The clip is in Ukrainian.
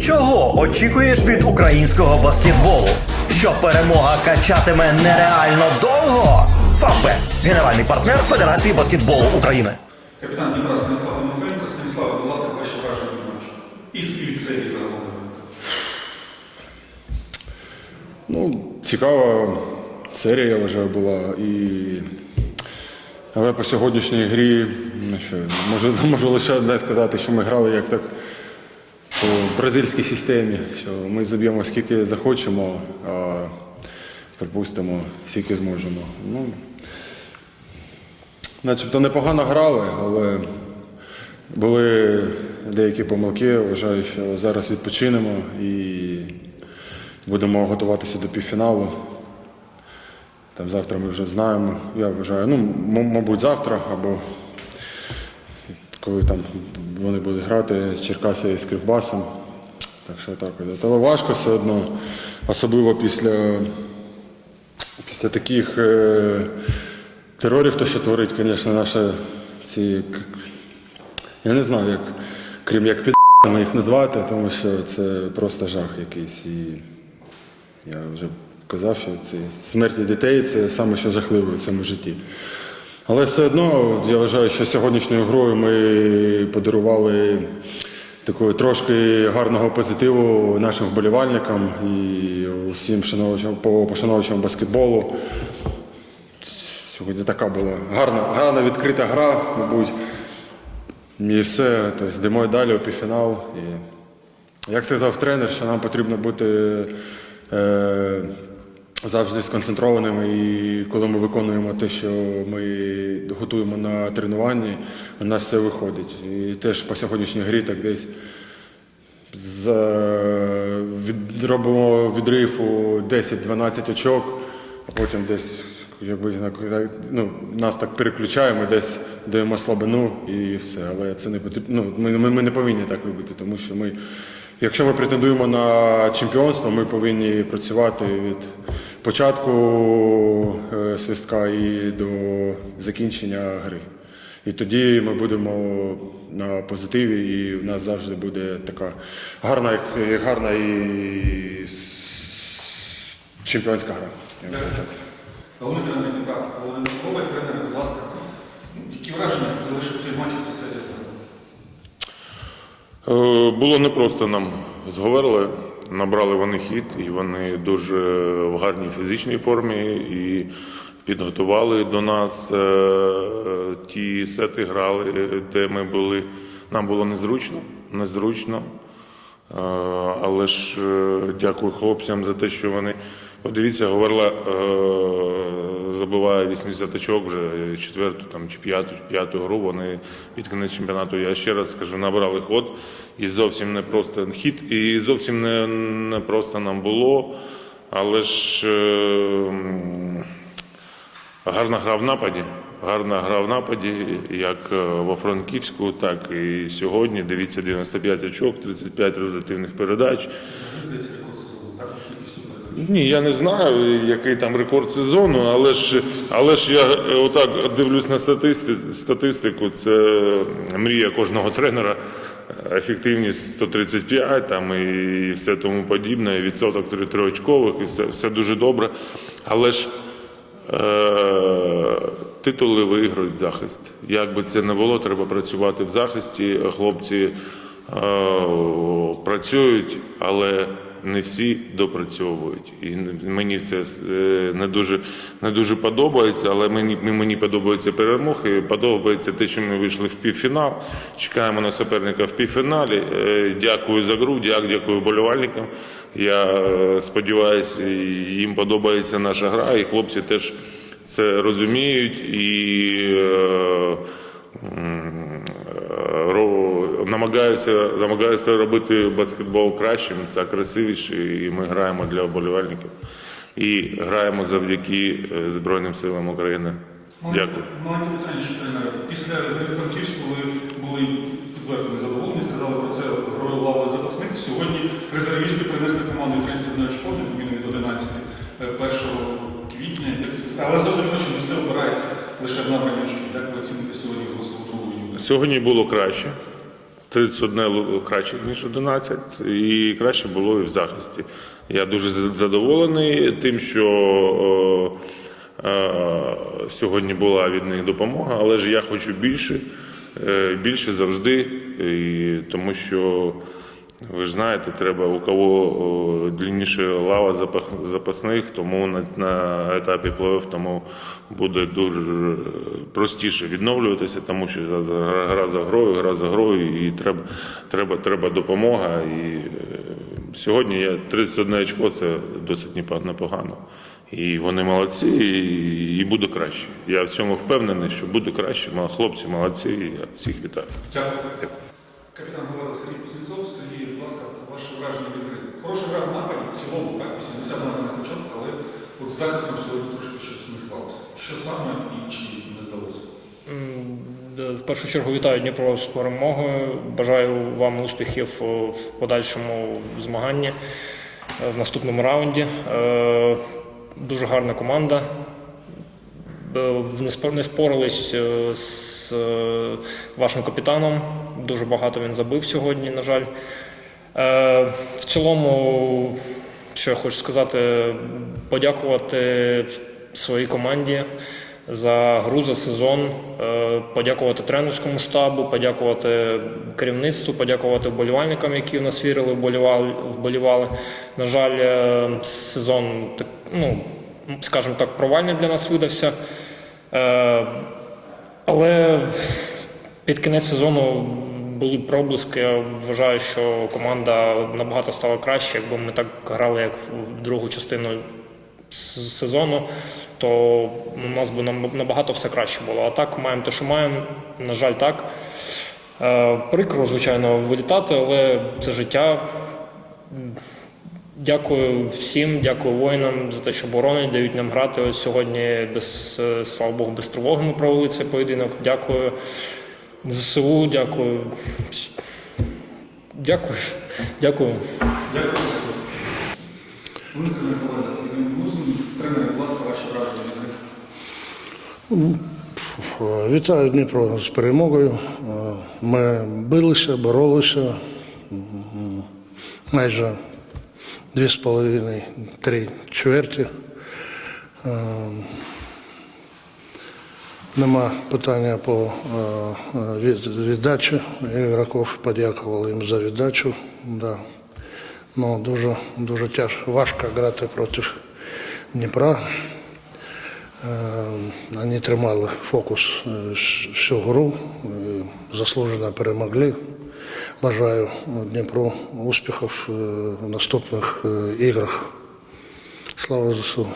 Чого очікуєш від українського баскетболу? Що перемога качатиме нереально довго? Фавбет – генеральний партнер Федерації баскетболу України. Капітан Дніпра Станіслав Тимофенко. Станіслав, будь ласка, ваші враження від матчу. І від загалом. Ну, цікава серія, я вважаю, була. І... Але по сьогоднішній грі, ну що, можу, можу лише одне сказати, що ми грали як так по бразильській системі, що ми заб'ємо скільки захочемо, а припустимо, скільки зможемо. Ну, начебто непогано грали, але були деякі помилки. Вважаю, що зараз відпочинемо і будемо готуватися до півфіналу. Там завтра ми вже знаємо. Я вважаю, ну, мабуть, завтра або коли там вони будуть грати з Черкаси з Кривбасом. Так що так. от. Але важко все одно, особливо після, після таких е, терорів, то що творить, звісно, наші ці. Я не знаю, як, крім як під їх назвати, тому що це просто жах якийсь. І я вже казав, що це смерті дітей це саме що жахливе в цьому житті. Але все одно я вважаю, що сьогоднішньою грою ми подарували такого трошки гарного позитиву нашим вболівальникам і усім шановичам по пошановувачам баскетболу. Сьогодні така була гарна, гарна відкрита гра, мабуть. І все. Тобто йдемо далі у півфінал. І як сказав тренер, що нам потрібно бути е, завжди сконцентрованими, і коли ми виконуємо те, що ми готуємо на тренуванні, у нас все виходить. І теж по сьогоднішній грі так десь робимо відрив у 10-12 очок, а потім десь якби, ну, нас так переключаємо, десь даємо слабину і все. Але це не потрібно. Ну, ми, ми не повинні так робити, тому що ми, якщо ми претендуємо на чемпіонство, ми повинні працювати від початку е, свистка і до закінчення гри. І тоді ми будемо на позитиві, і в нас завжди буде така гарна, гарна і чемпіонська гра. Я вважаю так. Головний тренер Дніпра, Володимир Коваль, тренер, будь ласка. Які враження залишив цей матч ця серія? Е, Було непросто нам з Говерли. Набрали вони хід, і вони дуже в гарній фізичній формі і підготували до нас е, ті сети грали, де ми були. Нам було незручно, незручно. Е, Але ж е, дякую хлопцям за те, що вони. Подивіться, Говерла е, забиває 80 очок вже четверту там, чи п'яту, п'яту гру. Вони під кінець чемпіонату, я ще раз скажу, набрали ход. І зовсім не просто хід, і зовсім не, не просто нам було. Але ж е, гарна гра в нападі. Гарна гра в нападі, як е, во Франківську, так і сьогодні. Дивіться, 95 очок, 35 результативних передач. Здається, рекорд сезону, так? Кількість суперників. Ні, я не знаю, який там рекорд сезону, але ж, але ж я е, отак дивлюсь на статисти, статистику. Це мрія кожного тренера. Ефективність 135 там і все тому подібне, і відсоток триочкових, і все, все дуже добре. Але ж е, титули виграють захист. Як би це не було, треба працювати в захисті. Хлопці е, працюють, але не всі допрацьовують. І мені це е, не дуже, не дуже подобається, але мені, мені подобається перемог подобається те, що ми вийшли в півфінал. Чекаємо на суперника в півфіналі. Е, Дякую за гру, дякую болівальникам. Я е, сподіваюся, їм подобається наша гра, і хлопці теж це розуміють і. Е, намагаються, намагаються робити баскетбол кращим та красивішим, і ми граємо для вболівальників. І граємо завдяки е, Збройним силам України. Дякую. Маленьке питання ще тренера. Після Франківську ви були відверто незадоволені, сказали про це грою лави запасник. Сьогодні резервісти принесли команду 31 очко, відміну від 11 е, 1 квітня. Але зрозуміло, що не все обирається лише в набранні очків. Як ви оціните сьогодні голосову другу? Сьогодні було краще. 31 лу- краще, ніж 11, і краще було і в захисті. Я дуже задоволений тим, що е, сьогодні була від них допомога, але ж я хочу більше, е, більше завжди, тому що. Ви ж знаєте, треба у кого о, лава запасних, тому на, на етапі плей-офф тому буде дуже е, простіше відновлюватися, тому що гра за грою, гра за грою, і треба, треба, треба допомога. І е, сьогодні я 31 очко це досить непогано. І вони молодці, і, і буде краще. Я в цьому впевнений, що буде краще. Хлопці молодці, і я всіх вітаю. Дякую. Капітан Сергій Кузнєцов. Сергій, ваше враження від гри. Хороша гра в нападі, в цілому, так, 80 на початку, але от захистом сьогодні трошки щось не склалося. Що саме і чи не здалося? В першу чергу вітаю Дніпро з перемогою. Бажаю вам успіхів в подальшому змаганні е, в наступному раунді. Е, Дуже гарна команда. Е, Не впорались з вашим капітаном. Дуже багато він забив сьогодні, на жаль. Е, В цілому, що я хочу сказати, подякувати своїй команді за гру за сезон, е, подякувати тренерському штабу, подякувати керівництву, подякувати вболівальникам, які в нас вірили, вболівали. На жаль, е, сезон ну, скажімо так, провальний для нас видався. Але під кінець сезону були проблиски. Я вважаю, що команда набагато стала краще. Якби ми так грали, як в другу частину сезону, то у нас би набагато все краще було. А так маємо те, що маємо. На жаль, так. Е, Прикро, звичайно, вилітати, але це життя. Дякую всім, дякую воїнам за те, що боронять, дають нам грати. Ось сьогодні без е, слава Богу, без тривоги ми провели цей поєдинок. Дякую ЗСУ, дякую. Дякую. Дякую. Дякую. Вітаю Дніпро з перемогою. Ми билися, боролися майже дві з половиною, три чверті. Е, Нема питання по е, від- віддачі ігроків. Подякували їм за віддачу. Да. Ну, дуже, дуже тяжко, важко грати проти Дніпра. Е, Вони тримали фокус е, всю гру, е, заслужено перемогли. Бажаю Дніпру успіхів е, в наступних е, іграх. Слава ЗСУ!